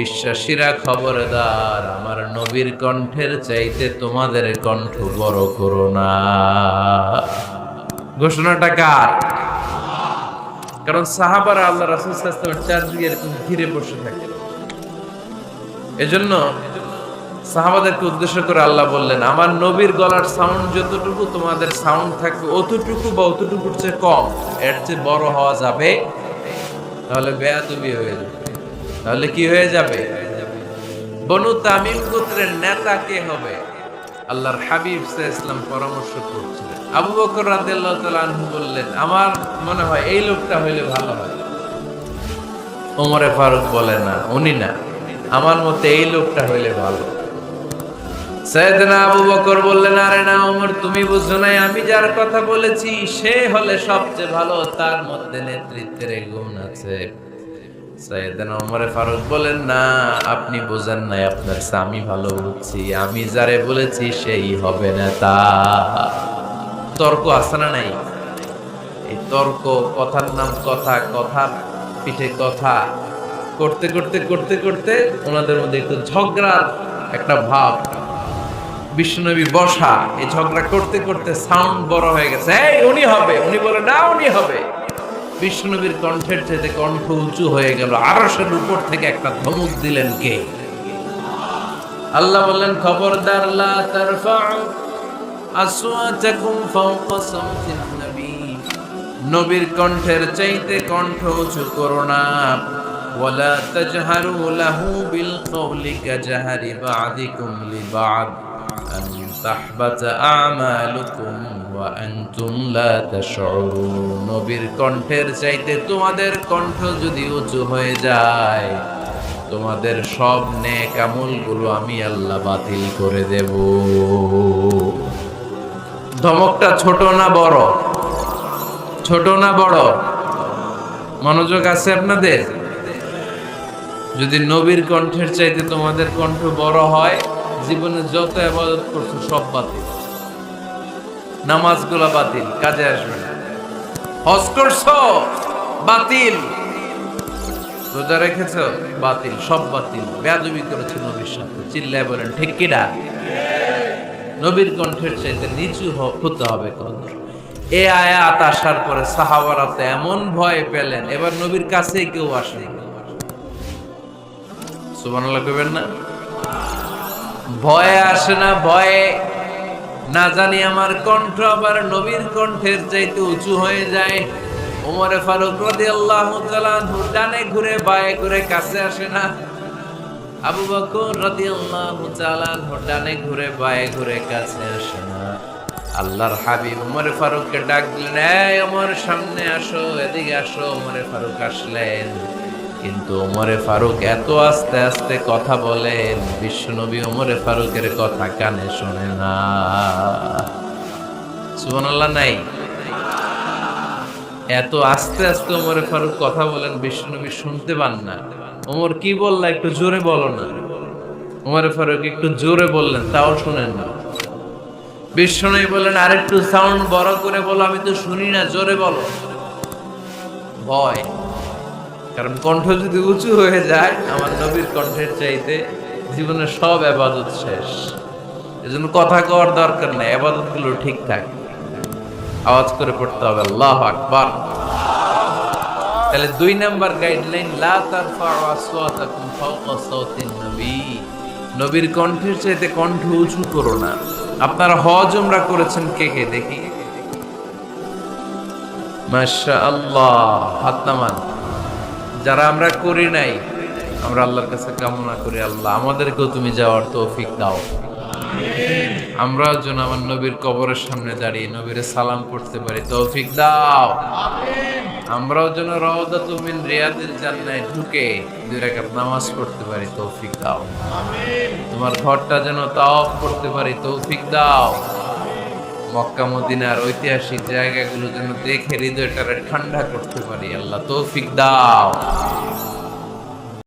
বিশ্বাসীরা খবরদার, আমার নবীর কণ্ঠের চাইতে তোমাদের কণ্ঠ বড় করো না ঘোষণাটা কার? কারণ সাহাবারা আল্লাহ রাসুল চারদিকে এরকম ঘিরে বসে থাকে। এজন্য সাহাবাদেরকে উদ্দেশ্য করে আল্লাহ বললেন, আমার নবীর গলার সাউন্ড যতটুকু তোমাদের সাউন্ড থাকবে, অতটুকু বা অতটুকুর চেয়ে কম। এর চেয়ে বড় হওয়া যাবে তাহলে বেয়া বেয়াদবি হয়ে যাবে। তাহলে কি হয়ে যাবে? বনু তামিম গোত্রের নেতা কে হবে? আল্লাহর হাবিব সাহ ইসলাম পরামর্শ করছিলেন। আবু বকর রাদিয়াল্লাহু তাআলা বললেন, আমার মনে হয় এই লোকটা হইলে ভালো হয়। ওমরে ফারুক বলে, না, উনি না। আমার মতে এই লোকটা হইলে ভালো। সৈয়দনা আবু বকর বললেন, আরে না, ওমর, তুমি বুঝছ নাই, আমি যার কথা বলেছি, সে হলে সবচেয়ে ভালো, তার মধ্যে নেতৃত্বের গুণ আছে। ফারুক বলেন, না, আপনি বোঝেন নাই আপনার আমি ভালো বুঝছি আমি যারে বলেছি সেই হবে নেতা। তর্ক আছে না নাই? এই তর্ক, কথার নাম কথা, কথার পিঠে কথা, করতে করতে করতে করতে ওনাদের মধ্যে একটু ঝগড়ার একটা ভাব। বিষ্ণুনবী বসা, এই ঝগড়া করতে করতে সাউন্ড বড় হয়ে গেছে। এই, উনি হবে। উনি বলে, না, উনি হবে। বিষ্ণুনবীর কণ্ঠের চাইতে কণ্ঠ উঁচু হয়ে গেল। আরশের উপর থেকে একটা ধমক দিলেন কে? আল্লাহ বললেন, খবরদার নবীর কণ্ঠের চাইতে কণ্ঠ উঁচু করো না। ওয়ালা তাজহারু লাহু বিল কওলি কাজহারি বা'দিকুম লিবা'দ আন আ'মালুকুম। নবীর কণ্ঠের চাইতে তোমাদের কণ্ঠ যদি উঁচু হয়ে যায়, তোমাদের সব নেক আমলগুলো আমি আল্লাহ বাতিল করে দেব। ধমকটা ছোট না বড়? ছোট না বড়? মনোযোগ আছে আপনাদের? যদি নবীর কণ্ঠের চাইতে তোমাদের কণ্ঠ বড় হয়, জীবনে যত আবাদত করছ সব বাতিল। নামাজগুলা বাতিল, কাজে আসবে না। হজ করছ? বাতিল। রোজা রেখেছ? বাতিল, সব বাতিল। বেয়াদবি করেছে নবীর সাথে। চিল্লায় বলেন, ঠিক কিনা নবীর কণ্ঠের চাইতে নিচু হতে হবে কণ্ঠ এ আয়াত আসার পরে সাহাবারা তো এমন ভয় পেলেন। এবার নবীর কাছে কেউ আসে সুবহানাল্লাহ কইবেন না? ভয়ে আসে না, ভয়ে না জানি আমার কণ্ঠ, আবার নবীর কণ্ঠের চাইতে উঁচু হয়ে যায়। ওমরে ফারুক তাআলা আনহু ডানে ঘুরে, বায়ে ঘুরে, কাছে আসে না। আবু বকর রাদিয়াল্লাহু আল্লাহ ডানে ঘুরে, বায়ে ঘুরে, কাছে আসে না। আল্লাহর হাবিব ওমর ফারুককে ডাক দিলেন এই ওমর সামনে আসো, এদিকে আসো। ওমরে ফারুক আসলেন। কিন্তু ওমরে ফারুক এত আস্তে আস্তে কথা বলেন, বিশ্বনবী ওমরে ফারুকের কথা কানে শোনে না। সুবহানাল্লাহ, নাই? এত আস্তে আস্তে ওমরে ফারুক কথা বলেন, বিশ্বনবী শুনতে পান না। ওমর কি বললা, একটু জোরে বলো না। ওমরে ফারুক একটু জোরে বললেন, তাও শুনেন না। বিশ্বনবী বললেন, আরেকটু সাউন্ড বড় করে বলো, আমি তো শুনি না, জোরে বলো। ভয়। কারণ কণ্ঠ যদি উঁচু হয়ে যায়, আমার নবীর কণ্ঠের চাইতে জীবনের সব আবাদত শেষ। এজন্য কথা কওয়ার দরকার নেই আবাদতগুলো ঠিকঠাক আওয়াজ করে পড়তে হবে, আল্লাহ আকবার। তাহলে দুই নাম্বার গাইডলাইন লা তারফাউ আসওয়াতাকুম ফাওকা সাওতিন নবী। নবীর কণ্ঠের চাইতে কণ্ঠ উঁচু করো না। আপনারা হজ উমরা করেছেন কে কে দেখি? মাশা আল্লাহ হাত নামান। যারা আমরা করি নাই, আমরা আল্লাহর কাছে কামনা করি, আল্লাহ আমাদেরকেও তুমি যাওয়ার তৌফিক দাও। আমরাও যেন আমার নবীর কবরের সামনে দাঁড়িয়ে নবীর সালাম করতে পারি, তৌফিক দাও। আমরাও যেন রওদা তুমিন রিয়াদের জান্নায় ঢুকে দুই রাকাত নামাজ পড়তে পারি, তৌফিক দাও। তোমার ঘরটা যেন তাওয়াফ করতে পারি, তৌফিক দাও। মক্কা মদিনার ঐতিহাসিক জায়গাগুলো যেন দেখে হৃদয়টা ঠান্ডা করতে পারি। আল্লাহ তৌফিক দাও।